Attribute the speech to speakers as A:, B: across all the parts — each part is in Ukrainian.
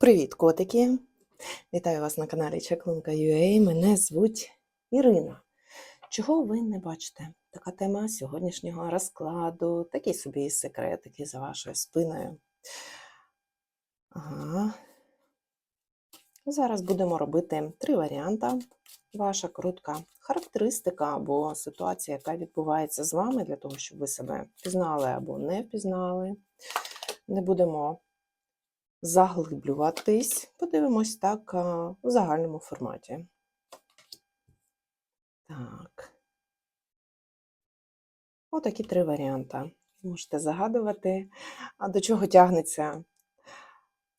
A: Привіт, котики! Вітаю вас на каналі Чаклунка.ua. Мене звуть Ірина. Чого ви не бачите? Така тема сьогоднішнього розкладу, такі собі секретики за вашою спиною. Ага. Зараз будемо робити три варіанти. Ваша коротка характеристика або ситуація, яка відбувається з вами, для того, щоб ви себе впізнали або не впізнали. Не будемо заглиблюватись. Подивимось так а, в загальному форматі. Так. Отакі три варіанти. Можете загадувати, до чого тягнеться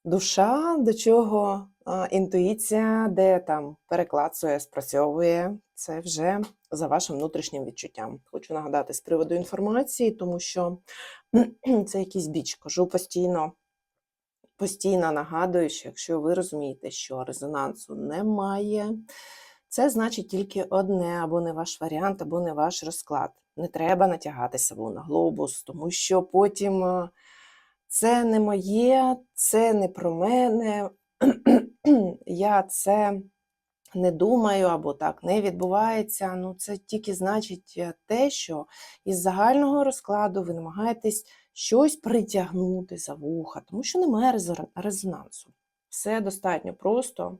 A: душа, до чого а, інтуїція, де там переклацує, спрацьовує. Це вже за вашим внутрішнім відчуттям. Хочу нагадати з приводу інформації, тому що це якийсь біч. Кажу постійно постійно нагадую, що якщо ви розумієте, що резонансу немає, це значить тільки одне, або не ваш варіант, або не ваш розклад. Не треба натягати себе на глобус, тому що потім е, це не моє, це не про мене, я це не думаю, або так не відбувається. Ну, це тільки значить е, те, що із загального розкладу ви намагаєтесь щось притягнути за вуха, тому що немає резонансу. Все достатньо просто.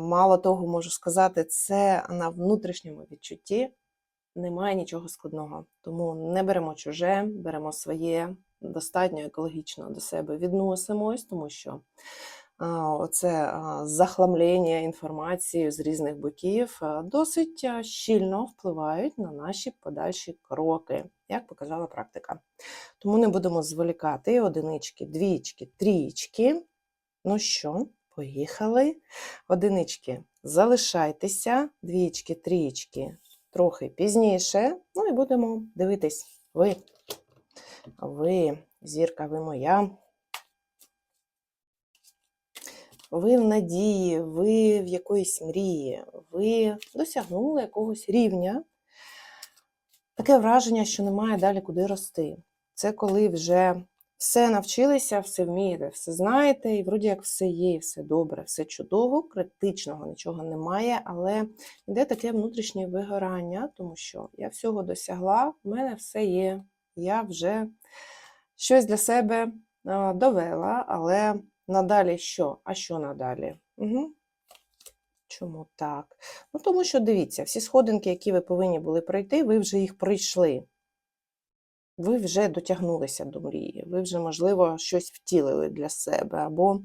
A: Мало того, можу сказати, це на внутрішньому відчутті немає нічого складного. Тому не беремо чуже, беремо своє, достатньо екологічно до себе відносимось, тому що оце захламлення інформацією з різних боків досить щільно впливають на наші подальші кроки, як показала практика. Тому не будемо зволікати одинички, двічки, трієчки. Ну що, поїхали. Одинички, залишайтеся, двічки, трієчки трохи пізніше. Ну і будемо дивитись. Ви, ви, зірка, ви моя. Ви в надії, ви в якоїсь мрії, ви досягнули якогось рівня. Таке враження, що немає далі куди рости. Це коли вже все навчилися, все вмієте, все знаєте, і вроді як все є, все добре, все чудово, критичного нічого немає, але йде таке внутрішнє вигорання, тому що я всього досягла, в мене все є. Я вже щось для себе довела, але надалі що? А що надалі? Угу. Чому так? Ну, тому що дивіться, всі сходинки, які ви повинні були пройти, ви вже їх пройшли. Ви вже дотягнулися до мрії, ви вже, можливо, щось втілили для себе або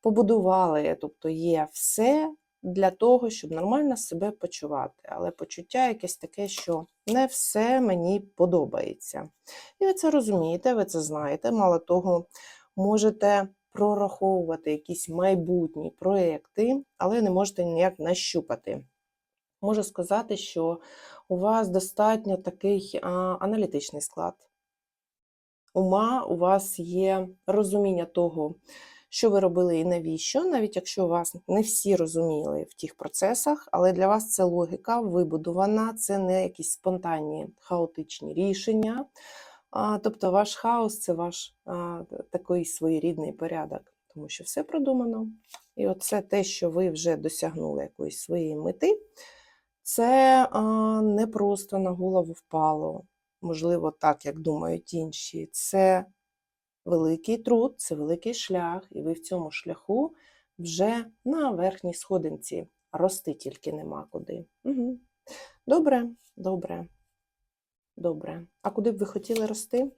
A: побудували. Тобто є все для того, щоб нормально себе почувати. Але почуття якесь таке, що не все мені подобається. І ви це розумієте, ви це знаєте. Мало того, можете прораховувати якісь майбутні проекти, але не можете ніяк нащупати. Можу сказати, що у вас достатньо такий аналітичний склад. Ума, у вас є розуміння того, що ви робили і навіщо, навіть якщо вас не всі розуміли в тих процесах, але для вас це логіка вибудована, це не якісь спонтанні хаотичні рішення. А, Тобто ваш хаос це ваш а, такий своєрідний порядок, тому що все продумано. І оце те, що ви вже досягнули якоїсь своєї мети, це а, не просто на голову впало, можливо, так, як думають інші. Це великий труд, це великий шлях, і ви в цьому шляху вже на верхній сходинці. Рости тільки нема куди. Угу. Добре, добре, добре. А куди б ви хотіли рости?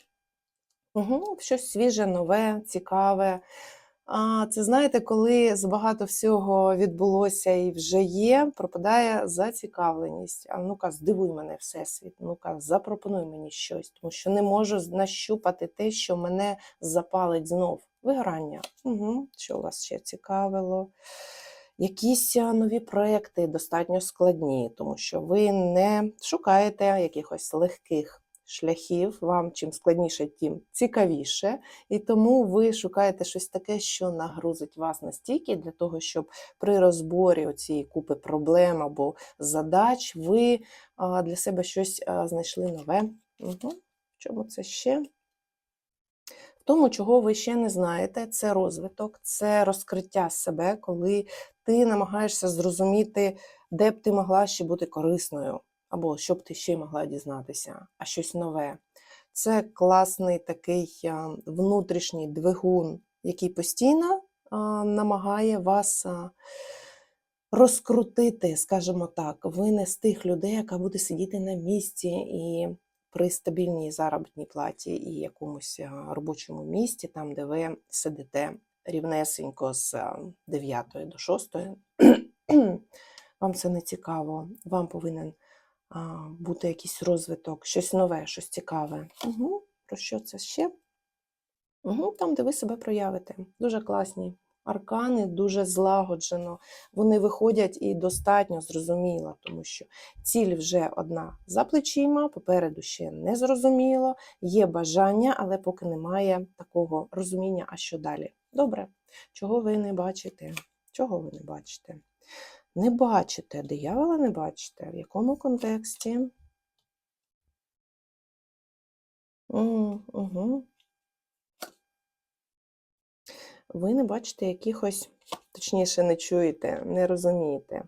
A: Угу. Щось свіже, нове, цікаве. А це знаєте, коли забагато всього відбулося і вже є, пропадає зацікавленість. А ну-ка, здивуй мене, Всесвіт, ну-ка, запропонуй мені щось, тому що не можу нащупати те, що мене запалить знов. Вигорання. Угу. Що вас ще цікавило? Якісь нові проекти достатньо складні, тому що ви не шукаєте якихось легких шляхів, вам чим складніше, тим цікавіше. І тому ви шукаєте щось таке, що нагрузить вас настільки, для того, щоб при розборі цієї купи проблем або задач ви для себе щось знайшли нове. Угу. Чому це ще? Тому, чого ви ще не знаєте, це розвиток, це розкриття себе, коли ти намагаєшся зрозуміти, де б ти могла ще бути корисною, або що б ти ще могла дізнатися, а щось нове. Це класний такий внутрішній двигун, який постійно намагає вас розкрутити, скажімо так. Ви не з тих людей, яка буде сидіти на місці і при стабільній заробітній платі і якомусь робочому місці, там, де ви сидите рівнесенько з 9 до 6, вам це не цікаво, вам повинен бути якийсь розвиток, щось нове, щось цікаве. Угу. Про що це ще? Угу. Там, де ви себе проявите. Дуже класні аркани, дуже злагоджено. Вони виходять і достатньо зрозуміло, тому що ціль вже одна за плечима, попереду ще не зрозуміло, є бажання, але поки немає такого розуміння, а що далі. Добре, чого ви не бачите? Чого ви не бачите? Не бачите, диявола не бачите, в якому контексті? Угу. Ви не бачите якихось, точніше, не чуєте, не розумієте.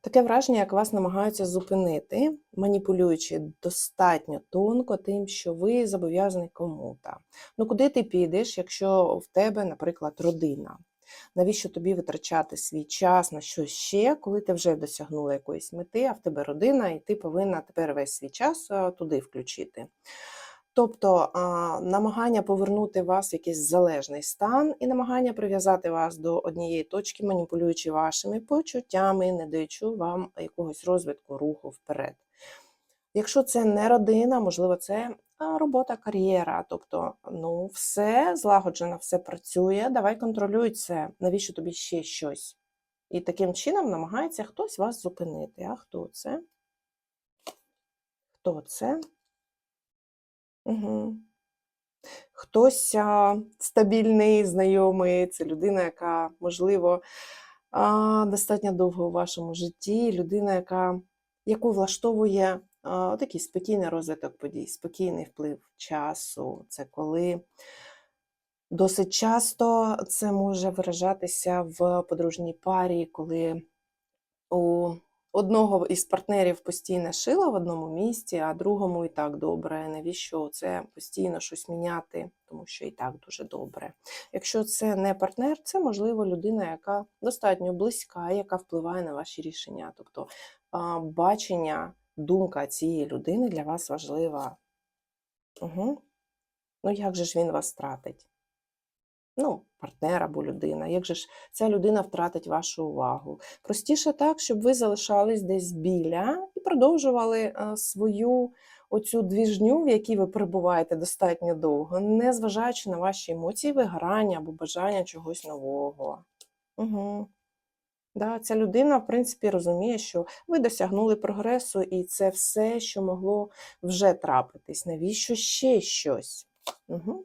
A: Таке враження, як вас намагаються зупинити, маніпулюючи достатньо тонко тим, що ви зобов'язані кому-то. Ну куди ти підеш, якщо в тебе, наприклад, родина? Навіщо тобі витрачати свій час на щось ще, коли ти вже досягнула якоїсь мети, а в тебе родина, і ти повинна тепер весь свій час туди включити. Тобто намагання повернути вас в якийсь залежний стан і намагання прив'язати вас до однієї точки, маніпулюючи вашими почуттями, не даючи вам якогось розвитку руху вперед. Якщо це не родина, можливо, це робота, кар'єра, тобто ну, все злагоджено, все працює, давай контролюй це, навіщо тобі ще щось. І таким чином намагається хтось вас зупинити. А хто це? Хто це? Угу. Хтось а, стабільний, знайомий, це людина, яка, можливо, а, достатньо довго у вашому житті, людина, яка, яку влаштовує а, такий спокійний розвиток подій, спокійний вплив часу. Це коли досить часто це може виражатися в подружній парі, коли у одного із партнерів постійне шило в одному місці, а другому і так добре. Навіщо це постійно щось міняти, тому що і так дуже добре. Якщо це не партнер, це можливо людина, яка достатньо близька, яка впливає на ваші рішення. Тобто бачення, думка цієї людини для вас важлива. Угу. Ну як же ж він вас втратить? Ну, партнер або людина. Як же ж ця людина втратить вашу увагу? Простіше так, щоб ви залишались десь біля і продовжували е, свою оцю двіжню, в якій ви перебуваєте достатньо довго, не зважаючи на ваші емоції, вигорання або бажання чогось нового. Угу. Да, ця людина, в принципі, розуміє, що ви досягнули прогресу, і це все, що могло вже трапитись. Навіщо ще щось? Угу.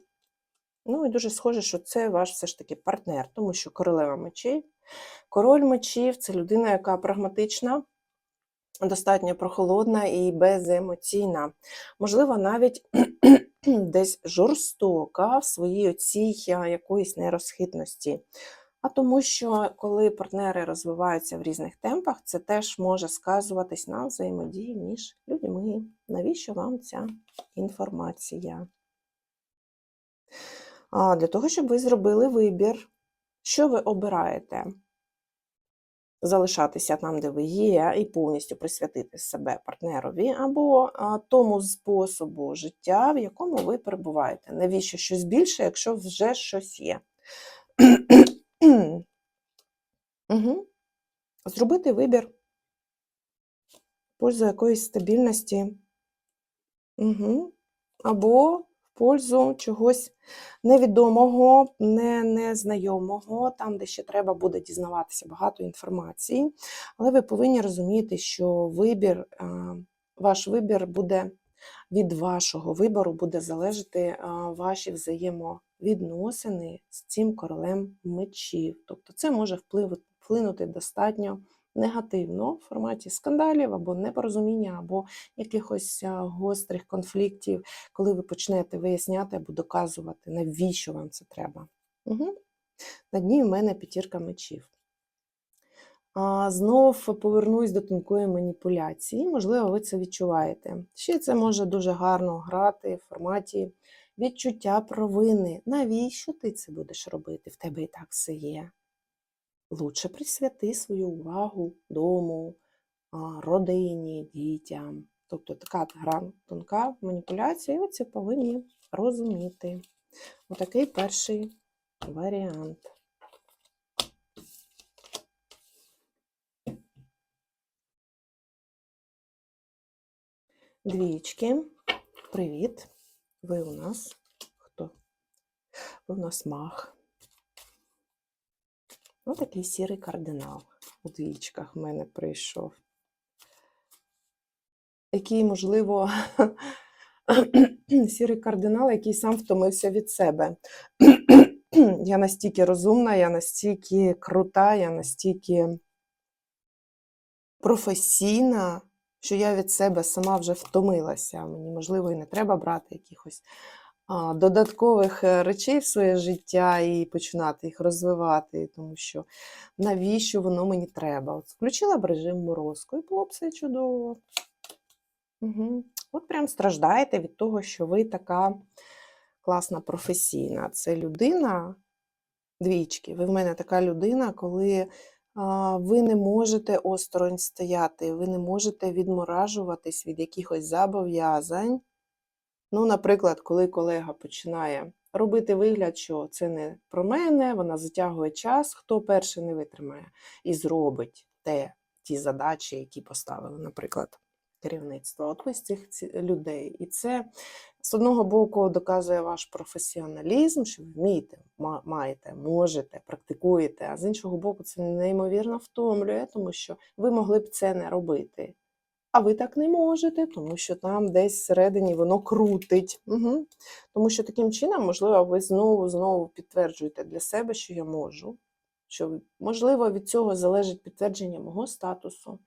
A: Ну і дуже схоже, що це ваш все ж таки партнер, тому що королева мечів. Король мечів це людина, яка прагматична, достатньо прохолодна і беземоційна. Можливо, навіть десь жорстока в своїй оцій якоїсь нерозхитності. А тому, що коли партнери розвиваються в різних темпах, це теж може сказуватись на взаємодії між людьми. Навіщо вам ця інформація? Для того, щоб ви зробили вибір, що ви обираєте? Залишатися там, де ви є, і повністю присвятити себе партнерові, або тому способу життя, в якому ви перебуваєте. Навіщо щось більше, якщо вже щось є? угу. Зробити вибір пользу якоїсь стабільності. Угу. Або пользу чогось невідомого, не, незнайомого, там, де ще треба буде дізнаватися багато інформації. Але ви повинні розуміти, що вибір, ваш вибір буде від вашого вибору буде залежати ваші взаємовідносини з цим королем мечів. Тобто це може вплинути достатньо негативно в форматі скандалів або непорозуміння, або якихось гострих конфліктів, коли ви почнете виясняти або доказувати, навіщо вам це треба. Угу. На дні в мене п'ятірка мечів. А, знов повернусь до тонкої маніпуляції. Можливо, ви це відчуваєте. Ще це може дуже гарно грати в форматі відчуття провини. Навіщо ти це будеш робити? В тебе і так все є. Лучше присвяти свою увагу дому, родині, дітям. Тобто така гра тонка маніпуляція, і це повинні розуміти. Отакий перший варіант. Двічки. Привіт. Ви у нас хто? Ви у нас мах. Ось такий сірий кардинал у двічках в мене прийшов. Який, можливо, сірий кардинал, який сам втомився від себе. Я настільки розумна, я настільки крута, я настільки професійна, що я від себе сама вже втомилася. Мені, можливо, і не треба брати якихось додаткових е, речей в своє життя і починати їх розвивати, тому що навіщо воно мені треба? От включила б режим морозку, і було б все чудово. Угу. От прям страждаєте від того, що ви така класна професійна. Це людина, двічки, ви в мене така людина, коли ви не можете осторонь стояти, ви не можете відморажуватись від якихось зобов'язань. Ну, наприклад, коли колега починає робити вигляд, що це не про мене, вона затягує час, хто перший не витримає і зробить те, ті задачі, які поставили, наприклад, керівництво. От з цих людей. І це з одного боку доказує ваш професіоналізм, що ви вмієте, маєте, можете, практикуєте, а з іншого боку, це неймовірно втомлює, тому що ви могли б це не робити. А ви так не можете, тому що там десь всередині воно крутить. Угу. Тому що таким чином, можливо, ви знову знову підтверджуєте для себе, що я можу. Що, можливо, від цього залежить підтвердження мого статусу,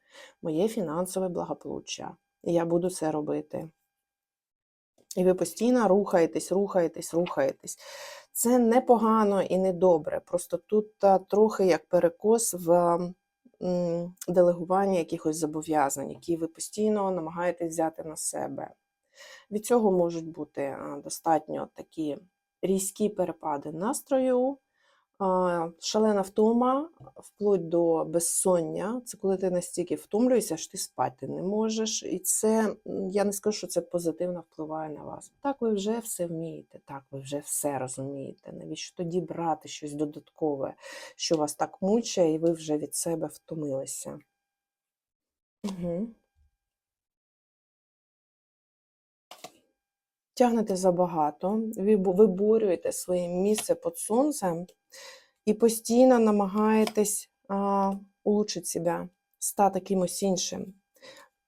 A: моє фінансове благополуччя. І я буду це робити. І ви постійно рухаєтесь, рухаєтесь, рухаєтесь. Це непогано і не добре. Просто тут трохи як перекос в м, делегуванні якихось зобов'язань, які ви постійно намагаєтесь взяти на себе. Від цього можуть бути достатньо такі різкі перепади настрою, шалена втома, вплоть до безсоння. Це коли ти настільки втомлюєшся, що ти спати не можеш. І це, я не скажу, що це позитивно впливає на вас. Так, ви вже все вмієте, так, ви вже все розумієте. Навіщо тоді брати щось додаткове, що вас так мучає, і ви вже від себе втомилися? Угу. Тягнете забагато, виборюєте своє місце під сонцем і постійно намагаєтесь а, улучшити себе, стати кимось іншим,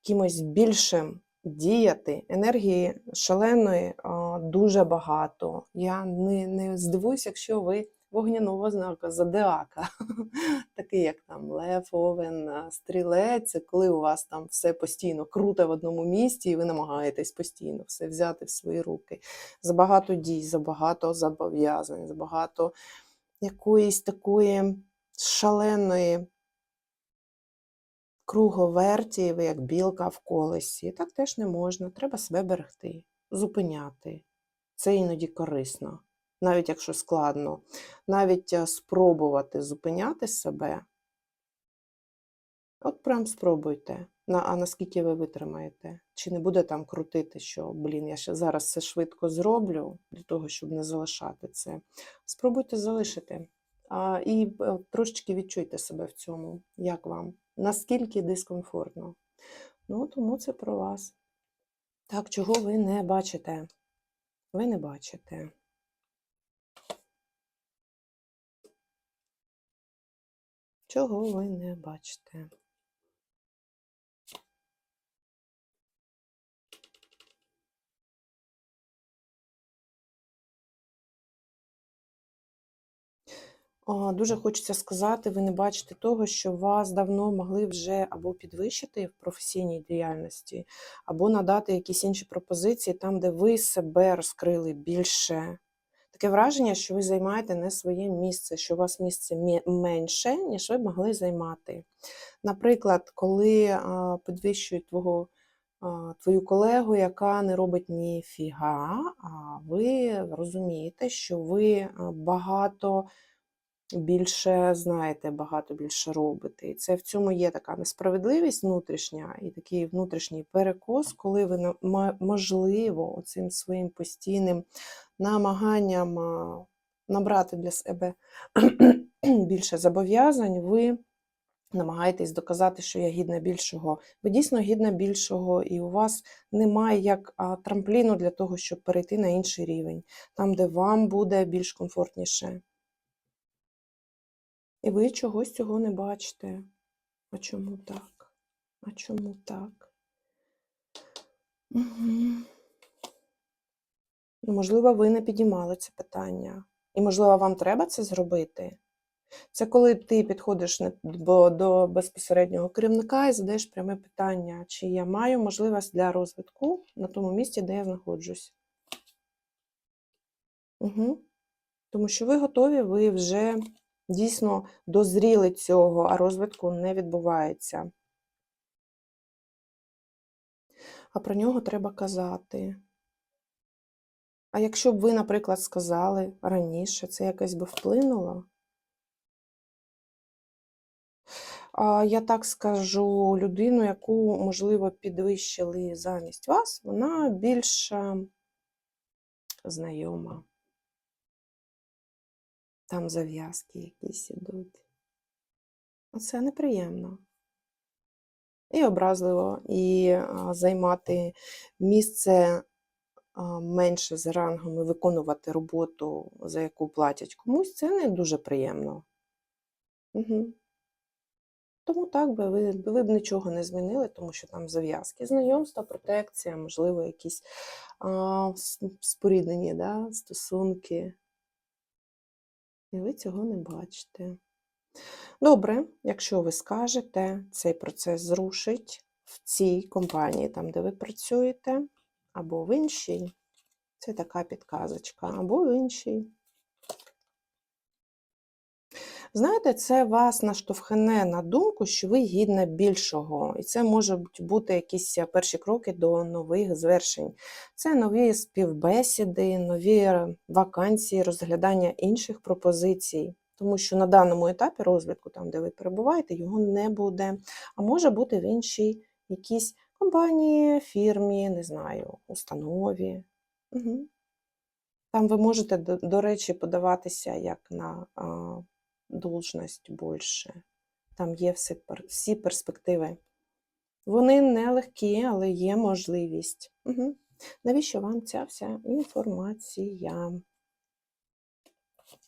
A: кимось більшим, діяти. Енергії шаленої дуже багато. Я не, не здивуюсь, якщо ви вогняного знака зодіака, такий як там Лев, Овен, Стрілець, це коли у вас там все постійно круте в одному місці, і ви намагаєтесь постійно все взяти в свої руки. Забагато дій, забагато зобов'язань, забагато якоїсь такої шаленої круговерті, ви як білка в колесі. Так теж не можна. Треба себе берегти, зупиняти. Це іноді корисно, навіть якщо складно. Навіть е, спробувати зупиняти себе. От прям спробуйте. На, а наскільки ви витримаєте? Чи не буде там крутити, що, блін, я ще зараз все швидко зроблю для того, щоб не залишати це. Спробуйте залишити. А, і е, трошечки відчуйте себе в цьому, як вам, наскільки дискомфортно. Ну, тому це про вас. Так, чого ви не бачите? Ви не бачите. Чого ви не бачите? Дуже хочеться сказати, ви не бачите того, що вас давно могли вже або підвищити в професійній діяльності, або надати якісь інші пропозиції там, де ви себе розкрили більше. Таке враження, що ви займаєте не своє місце, що у вас місце менше, ніж ви могли займати. Наприклад, коли підвищують твого, твою колегу, яка не робить ніфіга, а ви розумієте, що ви багато більше знаєте, багато більше робите. І це в цьому є така несправедливість внутрішня і такий внутрішній перекос, коли ви можливо цим своїм постійним намаганням набрати для себе більше зобов'язань, ви намагаєтесь доказати, що я гідна більшого. Ви дійсно гідна більшого, і у вас немає як трампліну для того, щоб перейти на інший рівень, там, де вам буде більш комфортніше. І ви чогось цього не бачите. А чому так? А чому так? Угу. Можливо, ви не підіймали це питання. І, можливо, вам треба це зробити. Це коли ти підходиш до безпосереднього керівника і задаєш пряме питання, чи я маю можливість для розвитку на тому місці, де я знаходжусь. Угу. Тому що ви готові, ви вже дійсно дозріли цього, а розвитку не відбувається. А про нього треба казати. А якщо б ви, наприклад, сказали раніше, це якось би вплинуло? Я так скажу, людину, яку, можливо, підвищили замість вас, вона більш знайома. Там зав'язки якісь ідуть. Це неприємно. І образливо, і займати місце менше за рангом і виконувати роботу, за яку платять комусь, це не дуже приємно. Угу. Тому так би ви, ви б нічого не змінили, тому що там зав'язки, знайомства, протекція, можливо, якісь а, споріднені да, стосунки. І ви цього не бачите. Добре, якщо ви скажете, цей процес зрушить в цій компанії, там, де ви працюєте, або в іншій. Це така підказочка, або в іншій. Знаєте, це вас наштовхне на думку, що ви гідна більшого. І це можуть бути якісь е, перші кроки до нових звершень. Це нові співбесіди, нові вакансії, розглядання інших пропозицій. Тому що на даному етапі розвитку, там, де ви перебуваєте, його не буде. А може бути в іншій якійсь компанії, фірмі, не знаю, установі. Угу. Там ви можете, до, до речі, подаватися як на а, должність більше. Там є всі, всі перспективи. Вони не легкі, але є можливість. Угу. Навіщо вам ця вся інформація?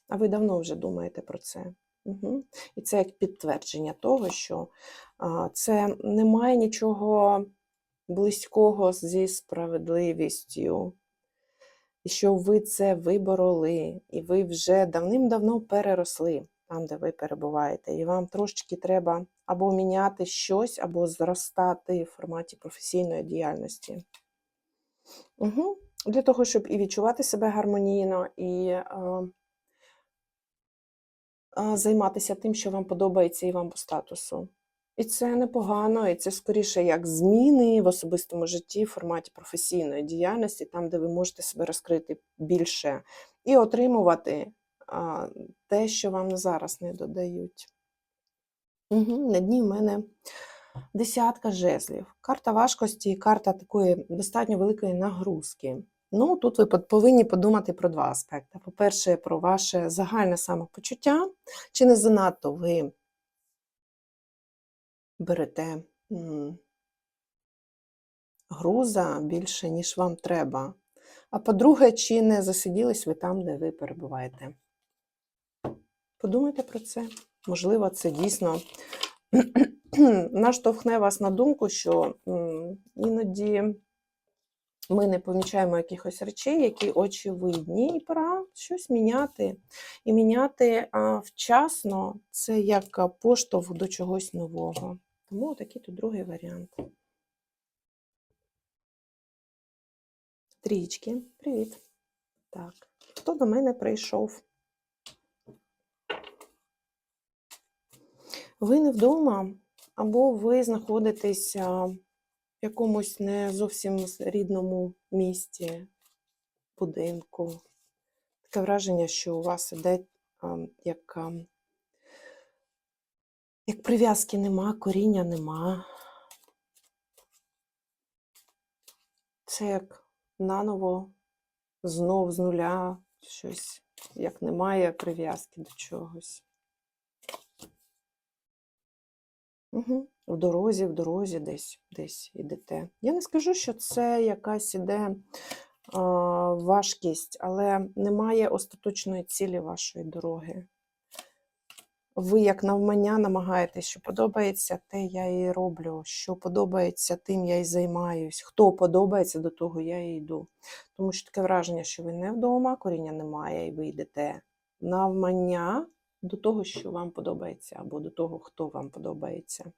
A: А ви давно вже думаєте про це. Угу. І це як підтвердження того, що а, це немає нічого близького зі справедливістю. І що ви це вибороли, і ви вже давним-давно переросли там, де ви перебуваєте. І вам трошечки треба або міняти щось, або зростати в форматі професійної діяльності. Угу. Для того, щоб і відчувати себе гармонійно, і а, а, займатися тим, що вам подобається і вам по статусу. І це непогано, і це скоріше як зміни в особистому житті в форматі професійної діяльності, там, де ви можете себе розкрити більше і отримувати а, те, що вам зараз не додають. Угу. На дні в мене десятка жезлів. Карта важкості карта такої достатньо великої нагрузки. Ну, тут ви повинні подумати про два аспекти. По-перше, про ваше загальне самопочуття. Чи не занадто ви берете груза більше, ніж вам треба. А по-друге, чи не засиділись ви там, де ви перебуваєте? Подумайте про це. Можливо, це дійсно наштовхне вас на думку, що іноді ми не помічаємо якихось речей, які очевидні, і пора щось міняти. І міняти вчасно це як поштовх до чогось нового. Тому такий тут другий варіант. Трічки, привіт. Так, хто до мене прийшов? Ви не вдома, або ви знаходитесь в якомусь не зовсім рідному місті, будинку. Таке враження, що у вас іде як, а, як прив'язки нема, коріння нема. Це як наново, знов з нуля, щось, як немає прив'язки до чогось. Угу. В дорозі, в дорозі десь, десь ідете. Я не скажу, що це якась іде важкість, але немає остаточної цілі вашої дороги. Ви як навмання намагаєтесь, що подобається, те я і роблю, що подобається, тим я і займаюсь. Хто подобається, до того я і йду. Тому що таке враження, що ви не вдома, коріння немає, і ви йдете навмання до того, що вам подобається, або до того, хто вам подобається.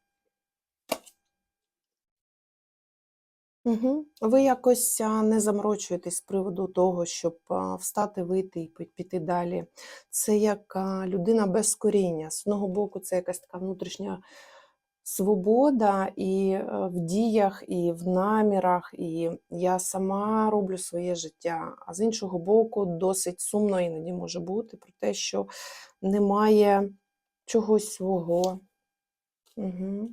A: Угу. Ви якось не заморочуєтесь з приводу того, щоб встати, вийти і піти далі. Це як людина без коріння. З одного боку, це якась така внутрішня свобода і е, в діях, і в намірах, і я сама роблю своє життя. А з іншого боку, досить сумно іноді може бути про те, що немає чогось свого. Угу.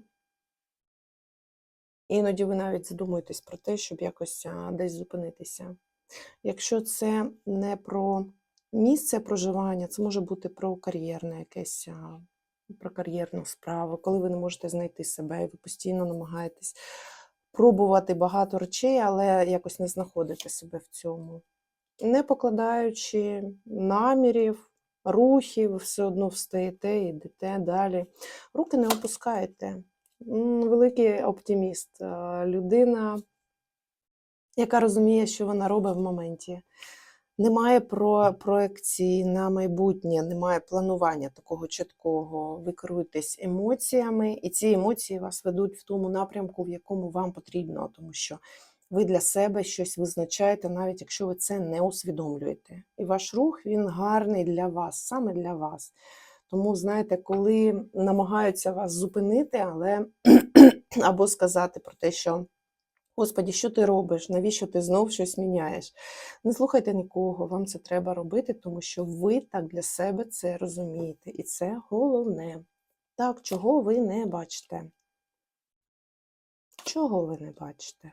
A: Іноді ви навіть задумуєтесь про те, щоб якось десь зупинитися. Якщо це не про місце проживання, це може бути про кар'єрне якесь, про кар'єрну справу, коли ви не можете знайти себе, і ви постійно намагаєтесь пробувати багато речей, але якось не знаходите себе в цьому. Не покладаючи намірів, рухів, ви все одно встаєте йдете далі. Руки не опускаєте. Великий оптиміст, е, людина, яка розуміє, що вона робить в моменті. Немає про проекції на майбутнє, немає планування такого чіткого. Ви керуєтесь емоціями, і ці емоції вас ведуть в тому напрямку, в якому вам потрібно, тому що ви для себе щось визначаєте, навіть якщо ви це не усвідомлюєте. І ваш рух він гарний для вас, саме для вас. Тому, знаєте, коли намагаються вас зупинити, але або сказати про те, що Господі, що ти робиш? Навіщо ти знов щось міняєш? Не слухайте нікого, вам це треба робити, тому що ви так для себе це розумієте. І це головне. Так, чого ви не бачите? Чого ви не бачите?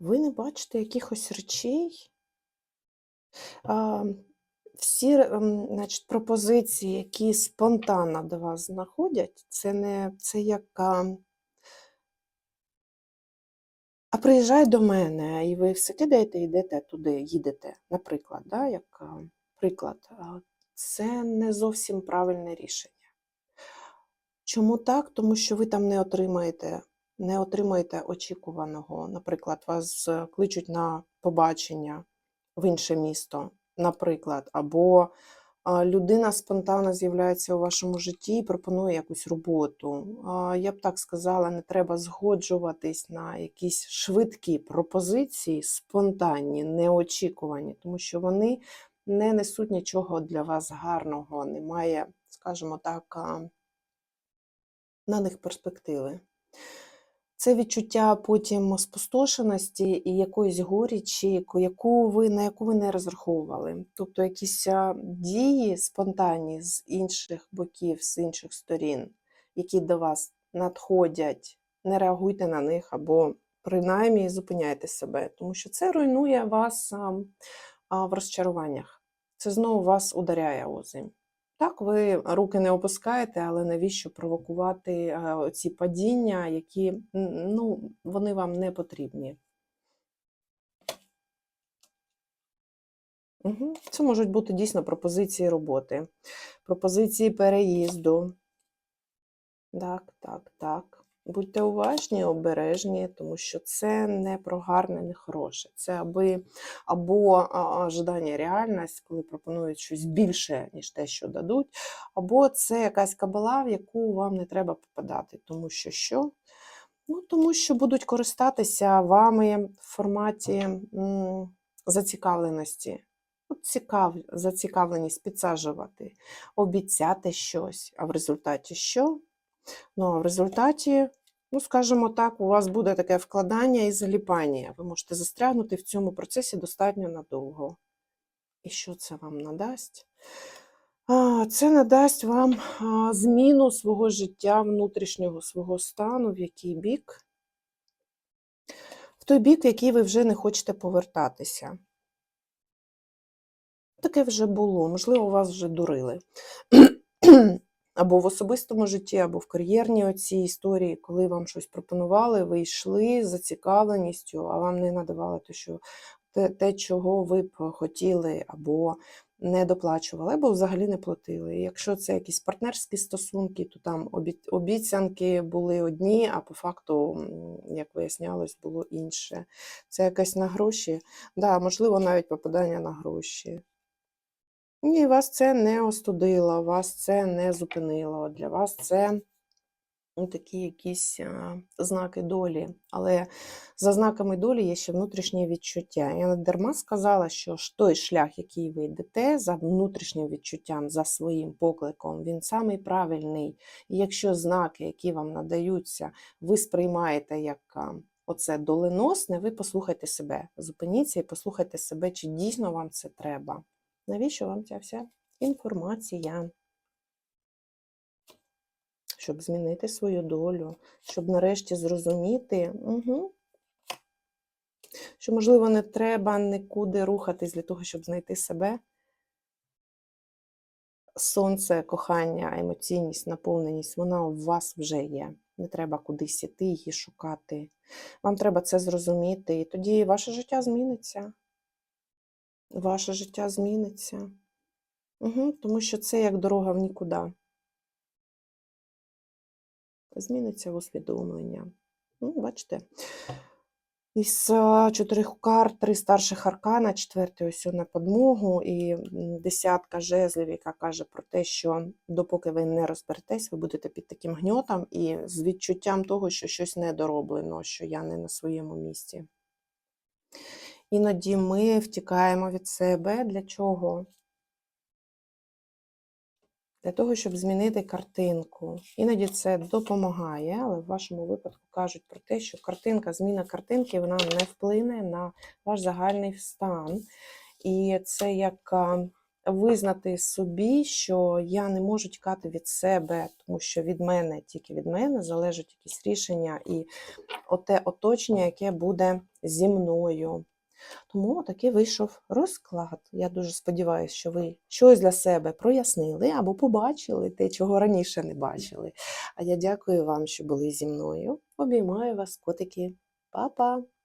A: Ви не бачите якихось речей? А, всі ем, значить, пропозиції, які спонтанно до вас знаходять, це не це як. а, А приїжджай до мене, і ви все кидаєте йдете туди, їдете, наприклад, да, як а, приклад. Це не зовсім правильне рішення. Чому так? Тому що ви там не отримаєте, не отримаєте очікуваного. Наприклад, вас е, кличуть на побачення в інше місто, наприклад, або людина спонтанно з'являється у вашому житті і пропонує якусь роботу. Я б так сказала, не треба згоджуватись на якісь швидкі пропозиції, спонтанні, неочікувані, тому що вони не несуть нічого для вас гарного, немає, скажімо так, на них перспективи. Це відчуття потім спустошеності і якоїсь горічі, яку ви, на яку ви не розраховували. Тобто якісь дії спонтанні з інших боків, з інших сторін, які до вас надходять, не реагуйте на них або принаймні зупиняйте себе, тому що це руйнує вас в розчаруваннях. Це знову вас ударяє озим. Так, ви руки не опускаєте, але навіщо провокувати е, ці падіння, які ну, вони вам не потрібні. Угу. Це можуть бути дійсно пропозиції роботи, пропозиції переїзду. Так, так, так. Будьте уважні, обережні, тому що це не про гарне, не хороше. Це аби або ожидання реальність, коли пропонують щось більше, ніж те, що дадуть, або це якась кабала, в яку вам не треба попадати. Тому що що? Ну, тому що будуть користатися вами в форматі м, зацікавленості. От цікав, зацікавленість підсаджувати, обіцяти щось, а в результаті що? Ну, а в результаті, ну, скажімо так, у вас буде таке вкладання і заліпання. Ви можете застрягнути в цьому процесі достатньо надовго. І що це вам надасть? Це надасть вам зміну свого життя, внутрішнього свого стану, в який бік? В той бік, в який ви вже не хочете повертатися. Таке вже було, можливо, вас вже дурили. Або в особистому житті, або в кар'єрній оцій історії, коли вам щось пропонували, ви йшли з зацікавленістю, а вам не надавали те, що, те, те, чого ви б хотіли, або не доплачували, або взагалі не платили. І якщо це якісь партнерські стосунки, то там обіцянки були одні, а по факту, як вияснялось, було інше. Це якась на гроші, да, можливо, навіть попадання на гроші. Ні, вас це не остудило, вас це не зупинило. Для вас це ну, такі якісь а, знаки долі. Але за знаками долі є ще внутрішнє відчуття. Я не дарма сказала, що ж той шлях, який ви йдете за внутрішнім відчуттям, за своїм покликом, він самий правильний. І якщо знаки, які вам надаються, ви сприймаєте як оце доленосне, ви послухайте себе. Зупиніться і послухайте себе, чи дійсно вам це треба. Навіщо вам ця вся інформація? Щоб змінити свою долю, щоб нарешті зрозуміти, угу, що, можливо, не треба нікуди рухатись для того, щоб знайти себе. Сонце, кохання, емоційність, наповненість, вона у вас вже є. Не треба кудись іти її шукати. Вам треба це зрозуміти, і тоді ваше життя зміниться. Ваше життя зміниться. Угу, тому що це як дорога в нікуди. Зміниться усвідомлення. Ну, бачите, із чотирьох карт, три старших аркана, четвертий ось на подмогу, і десятка жезлів, яка каже про те, що допоки ви не розберетесь, ви будете під таким гньотом і з відчуттям того, що щось недороблено, що я не на своєму місці. Іноді ми втікаємо від себе. Для чого? Для того, щоб змінити картинку. Іноді це допомагає, але в вашому випадку кажуть про те, що картинка, зміна картинки, вона не вплине на ваш загальний стан. І це як визнати собі, що я не можу тікати від себе, тому що від мене, тільки від мене залежать якісь рішення і оте оточення, яке буде зі мною. Тому такий вийшов розклад. Я дуже сподіваюся, що ви щось для себе прояснили або побачили те, чого раніше не бачили. А я дякую вам, що були зі мною. Обіймаю вас, котики. Па-па!